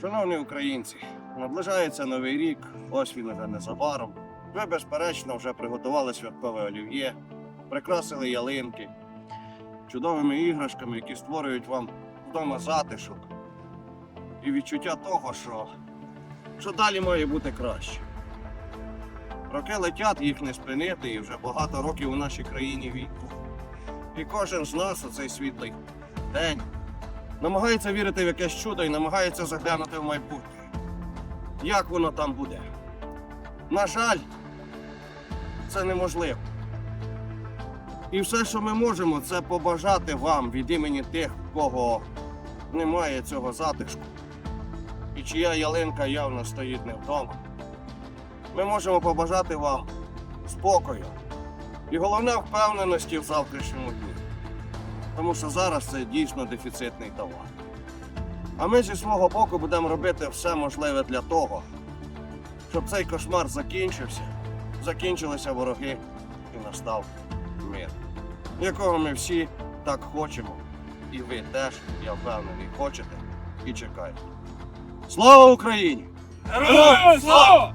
Шановні українці, наближається новий рік, ось він уже незабаром. Ви, безперечно, вже приготували святкове олів'є, прикрасили ялинки чудовими іграшками, які створюють вам вдома затишок і відчуття того, що, що далі має бути краще. Роки летять, їх не спинити, і вже багато років у нашій країні війну. І кожен з нас у цей світлий день намагається вірити в якесь чудо і намагається заглянути в майбутнє. Як воно там буде? На жаль, це неможливо. І все, що ми можемо, це побажати вам від імені тих, у кого немає цього затишку, і чия ялинка явно стоїть не вдома. Ми можемо побажати вам спокою і головне впевненості в завтрашньому дні. Тому що зараз це дійсно дефіцитний товар. А ми зі свого боку будемо робити все можливе для того, щоб цей кошмар закінчився, закінчилися вороги і настав мир, якого ми всі так хочемо. І ви теж, я впевнений, хочете і чекаєте. Слава Україні! Героям слава!